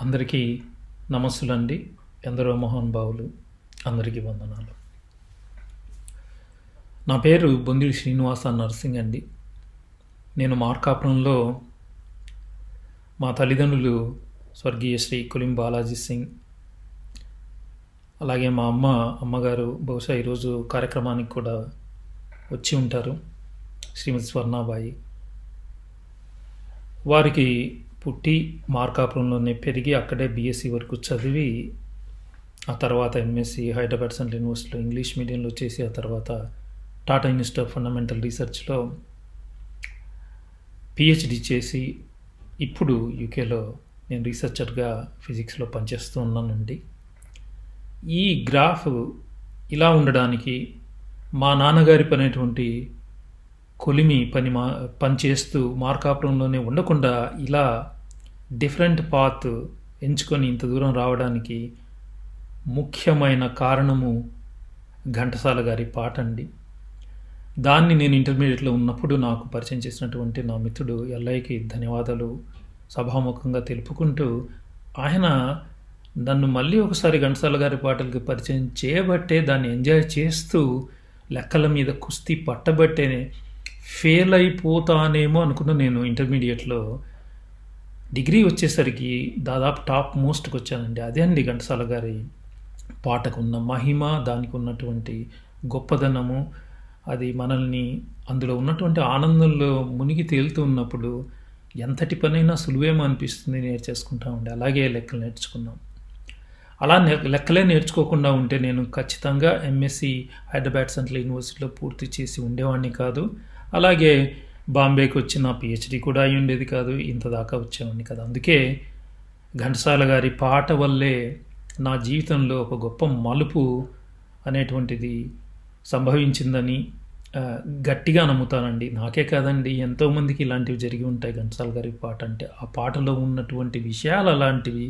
అందరికీ నమస్సులండి. ఎందరో మహానుభావులు అందరికీ వందనాలు. నా పేరు బొందిడి శ్రీనివాస నర్సింగ్ అండి. నేను మార్కాపురంలో మా తల్లిదండ్రులు స్వర్గీయ శ్రీ కులిం బాలాజీ సింగ్ అలాగే మా అమ్మ అమ్మగారు బహుశా ఈరోజు కార్యక్రమానికి కూడా వచ్చి ఉంటారు. శ్రీమతి స్వర్ణాబాయి. వారికి పుట్టి మార్కాపురంలోనే పెరిగి అక్కడే బీఎస్సీ వరకు చదివి ఆ తర్వాత ఎంఎస్సి హైదరాబాద్ సెంట్రల్ యూనివర్సిటీలో ఇంగ్లీష్ మీడియంలో చేసి ఆ తర్వాత టాటా ఇన్స్టిట్యూట్ ఆఫ్ ఫండమెంటల్ రీసెర్చ్లో పిహెచ్డి చేసి ఇప్పుడు యూకేలో నేను రీసెర్చర్గా ఫిజిక్స్లో పనిచేస్తూ ఉన్నానండి. ఈ గ్రాఫ్ ఇలా ఉండడానికి మా నాన్నగారి పనేటువంటి కొలిమి పని మా పని చేస్తూ మార్కాపురంలోనే ఉండకుండా ఇలా డిఫరెంట్ పాత్ ఎంచుకొని ఇంత దూరం రావడానికి ముఖ్యమైన కారణము ఘంటసాల గారి పాట అండి. దాన్ని నేను ఇంటర్మీడియట్లో ఉన్నప్పుడు నాకు పరిచయం చేసినటువంటి నా మిత్రుడు ఎల్ఐకి ధన్యవాదాలు. సభాముఖంగా తెలుపుకుంటూ ఆయన నన్ను మళ్ళీ ఒకసారి ఘంటసాల గారి పాటలకి పరిచయం చేయబట్టే దాన్ని ఎంజాయ్ చేస్తూ లెక్కల మీద కుస్తీ పట్టబట్టే ఫెయిల్ అయిపోతానేమో అనుకున్న నేను ఇంటర్మీడియట్లో డిగ్రీ వచ్చేసరికి దాదాపు టాప్ మోస్ట్కి వచ్చానండి. అదే అండి ఘంటసాల గారి పాటకు ఉన్న మహిమ దానికి ఉన్నటువంటి గొప్పదనము అది మనల్ని అందులో ఉన్నటువంటి ఆనందంలో మునిగి తేలుతూ ఉన్నప్పుడు ఎంతటి పనైనా సులువేమో అనిపిస్తుంది నేర్చేసుకుంటామండి అలాగే లెక్కలు నేర్చుకున్నాం. అలా లెక్కలే నేర్చుకోకుండా ఉంటే నేను ఖచ్చితంగా ఎంఎస్సి హైదరాబాద్ సెంట్రల్ యూనివర్సిటీలో పూర్తి చేసి ఉండేవాడిని కాదు. అలాగే బాంబేకి వచ్చిన పిహెచ్డి కూడా అయి ఉండేది కాదు ఇంత దాకా వచ్చేవాడిని కదా. అందుకే ఘంటసాల గారి పాట వల్లే నా జీవితంలో ఒక గొప్ప మలుపు అనేటువంటిది సంభవించిందని గట్టిగా నమ్ముతానండి. నాకే కాదండి ఎంతోమందికి ఇలాంటివి జరిగి ఉంటాయి ఘంటసాల గారి పాట అంటే. ఆ పాటలో ఉన్నటువంటి విషయాలు అలాంటివి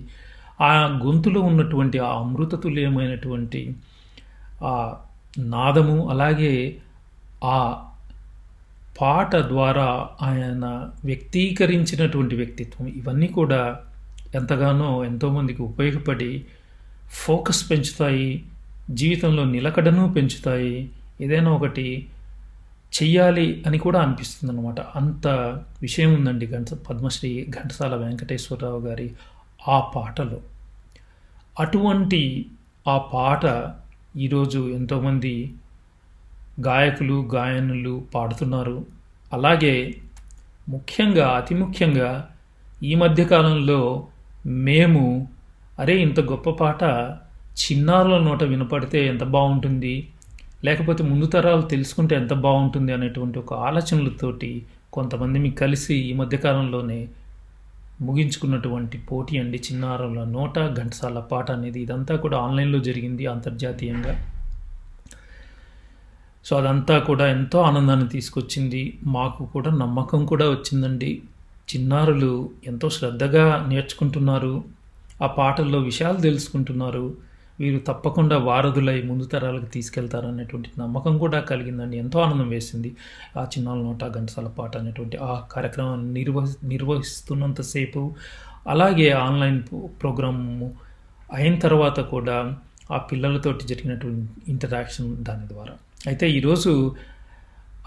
ఆ గొంతులో ఉన్నటువంటి ఆ అమృతతుల్యమైనటువంటి ఆ నాదము అలాగే ఆ పాట ద్వారా ఆయన వ్యక్తీకరించినటువంటి వ్యక్తిత్వం ఇవన్నీ కూడా ఎంతగానో ఎంతోమందికి ఉపయోగపడి ఫోకస్ పెంచుతాయి జీవితంలో నిలకడను పెంచుతాయి ఏదైనా ఒకటి చెయ్యాలి అని కూడా అనిపిస్తుంది అనమాట అంత విషయం ఉందండి ఘంట పద్మశ్రీ ఘంటసాల వెంకటేశ్వరరావు గారి ఆ పాటలో. అటువంటి ఆ పాట ఈరోజు ఎంతోమంది గాయకులు గాయనులు పాడుతున్నారు. అలాగే ముఖ్యంగా అతి ముఖ్యంగా ఈ మధ్యకాలంలో మేము అరే ఇంత గొప్ప పాట చిన్నారుల నోట వినపడితే ఎంత బాగుంటుంది? లేకపోతే ముందు తరాలు తెలుసుకుంటే ఎంత బాగుంటుంది? అనేటువంటి ఒక ఆలోచనలతోటి కొంతమంది మీకు కలిసి ఈ మధ్యకాలంలోనే ముగించుకున్నటువంటి పోటీ అండి. చిన్నారుల నోట ఘంటసాల పాట అనేది ఇదంతా కూడా ఆన్లైన్లో జరిగింది అంతర్జాతీయంగా. సో అదంతా కూడా ఎంతో ఆనందాన్ని తీసుకొచ్చింది. మాకు కూడా నమ్మకం కూడా వచ్చిందండి. చిన్నారులు ఎంతో శ్రద్ధగా నేర్చుకుంటున్నారు. ఆ పాటల్లో విషయాలు తెలుసుకుంటున్నారు. వీరు తప్పకుండా వారధులై ముందు తరాలకు తీసుకెళ్తారనేటువంటి నమ్మకం కూడా కలిగిందండి. ఎంతో ఆనందం వేసింది. ఆ చిన్నాల నోట ఘంటసాల పాట అనేటువంటి ఆ కార్యక్రమాన్ని నిర్వహి నిర్వహిస్తున్నంతసేపు. అలాగే ఆన్లైన్ ప్రోగ్రాము అయిన తర్వాత కూడా ఆ పిల్లలతోటి జరిగినటువంటి ఇంటరాక్షన్ దాని ద్వారా. అయితే ఈరోజు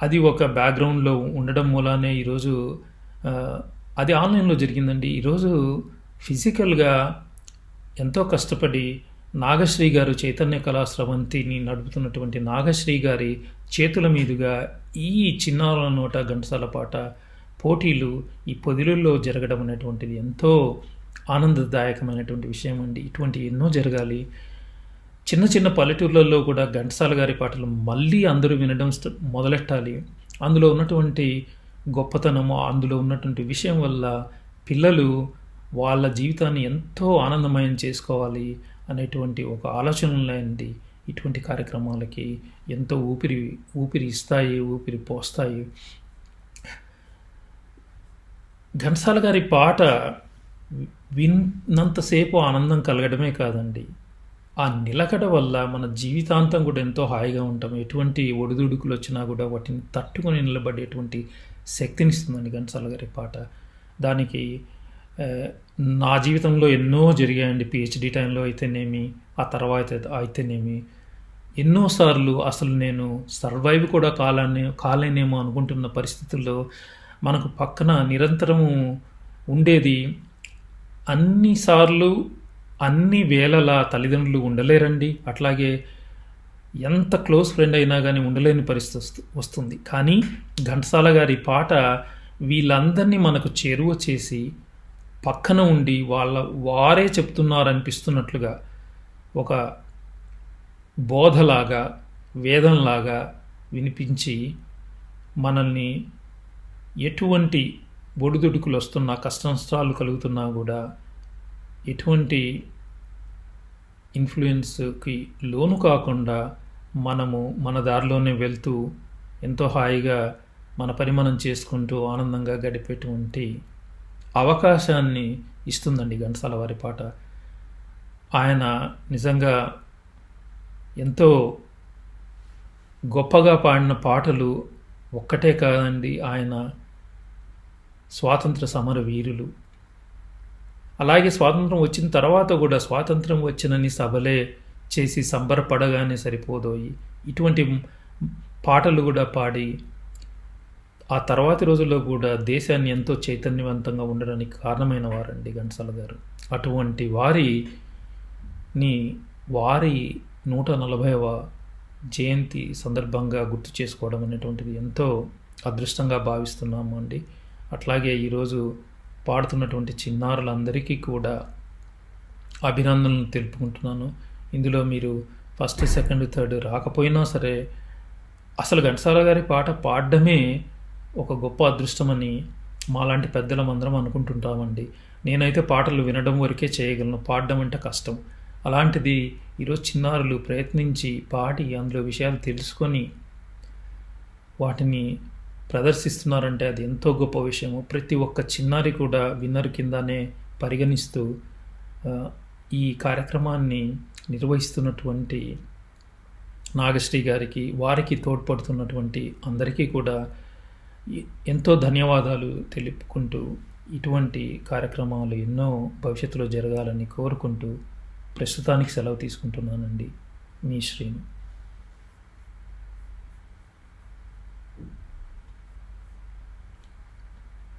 అది ఒక బ్యాక్గ్రౌండ్లో ఉండడం మూలానే ఈరోజు అది ఆన్లైన్లో జరిగిందండి. ఈరోజు ఫిజికల్గా ఎంతో కష్టపడి నాగశ్రీ గారు చైతన్య కళాశ్రవంతిని నడుపుతున్నటువంటి నాగశ్రీ గారి చేతుల మీదుగా ఈ చిన్నారుల నోట ఘంటసాల పాట పోటీలు ఈ పొదిలలో జరగడం అనేటువంటిది ఎంతో ఆనందదాయకమైనటువంటి విషయం అండి. ఇటువంటి ఎన్నో జరగాలి. చిన్న చిన్న పల్లెటూర్లలో కూడా ఘంటసాల గారి పాటలు మళ్ళీ అందరూ వినడం మొదలెట్టాలి. అందులో ఉన్నటువంటి గొప్పతనము అందులో ఉన్నటువంటి విషయం వల్ల పిల్లలు వాళ్ళ జీవితాన్ని ఎంతో ఆనందమయం చేసుకోవాలి అనేటువంటి ఒక ఆలోచనలండి ఇటువంటి కార్యక్రమాలకి ఎంతో ఊపిరి ఊపిరి ఇస్తాయి ఊపిరి పోస్తాయి. ఘంటసాల గారి పాట విన్నంతసేపు ఆనందం కలగడమే కాదండి. ఆ నిలకడ వల్ల మన జీవితాంతం కూడా ఎంతో హాయిగా ఉంటాం. ఎటువంటి ఒడిదుడుకులు వచ్చినా కూడా వాటిని తట్టుకొని నిలబడేటువంటి శక్తిని ఇస్తుందండి ఘంటసాల గారి పాట. దానికి నా జీవితంలో ఎన్నో జరిగాయండి పిహెచ్డి టైంలో అయితేనేమి ఆ తర్వాత అయితేనేమి. ఎన్నోసార్లు అసలు నేను సర్వైవ్ కూడా కాలనే కాలేనేమో అనుకుంటున్న పరిస్థితుల్లో మనకు పక్కన నిరంతరము ఉండేది అన్నిసార్లు అన్ని వేళలా తల్లిదండ్రులు ఉండలేరండి. అట్లాగే ఎంత క్లోజ్ ఫ్రెండ్ అయినా కానీ ఉండలేని పరిస్థితి వస్తు- వస్తుంది. కానీ ఘంటసాల గారి పాట వీళ్ళందరినీ మనకు చేరువ చేసి పక్కన ఉండి వాళ్ళ వారే చెప్తున్నారనిపిస్తున్నట్లుగా ఒక బోధలాగా వేదంలాగా వినిపించి మనల్ని ఎటువంటి ఒడిదుడుకులు వస్తున్నా కష్ట నష్టాలు కలుగుతున్నా కూడా ఎటువంటి ఇన్ఫ్లుయెన్స్కి లోను కాకుండా మనము మన దారిలోనే వెళ్తూ ఎంతో హాయిగా మన పని మనం చేసుకుంటూ ఆనందంగా గడిపేటువంటి అవకాశాన్ని ఇస్తుందండి ఘంటసాల వారి పాట. ఆయన నిజంగా ఎంతో గొప్పగా పాడిన పాటలు ఒక్కటే కాదండి ఆయన స్వాతంత్ర సమర వీరులు. అలాగే స్వాతంత్రం వచ్చిన తర్వాత కూడా స్వాతంత్రం వచ్చినని సభలే చేసి సంబరపడగానే సరిపోదోయి. ఇటువంటి పాటలు కూడా పాడి ఆ తర్వాతి రోజుల్లో కూడా దేశాన్ని ఎంతో చైతన్యవంతంగా ఉండడానికి కారణమైన వారండి ఘంటసాల గారు. అటువంటి వారిని వారి నూట నలభైవ జయంతి సందర్భంగా గుర్తు చేసుకోవడం అనేటువంటిది ఎంతో అదృష్టంగా భావిస్తున్నాము అండి. అట్లాగే ఈరోజు పాడుతున్నటువంటి చిన్నారులందరికీ కూడా అభినందనలు తెలుపుకుంటున్నాను. ఇందులో మీరు ఫస్ట్ సెకండ్ థర్డ్ రాకపోయినా సరే అసలు ఘంటసాల గారి పాట పాడడమే ఒక గొప్ప అదృష్టమని మాలాంటి పెద్దలం అందరం అనుకుంటుంటామండి. నేనైతే పాటలు వినడం వరకే చేయగలను పాడడం అంటే కష్టం. అలాంటిది ఈరోజు చిన్నారులు ప్రయత్నించి పాడి అందులో విషయాలు తెలుసుకొని వాటిని ప్రదర్శిస్తున్నారంటే అది ఎంతో గొప్ప విషయము. ప్రతి ఒక్క చిన్నారి కూడా విన్నర్ కిందనే పరిగణిస్తూ ఈ కార్యక్రమాన్ని నిర్వహిస్తున్నటువంటి నాగశ్రీ గారికి వారికి తోడ్పడుతున్నటువంటి అందరికీ కూడా ఎంతో ధన్యవాదాలు తెలుపుకుంటూ ఇటువంటి కార్యక్రమాలు ఎన్నో భవిష్యత్తులో జరగాలని కోరుకుంటూ ప్రస్తుతానికి సెలవు తీసుకుంటున్నానండి. మీ శ్రీను.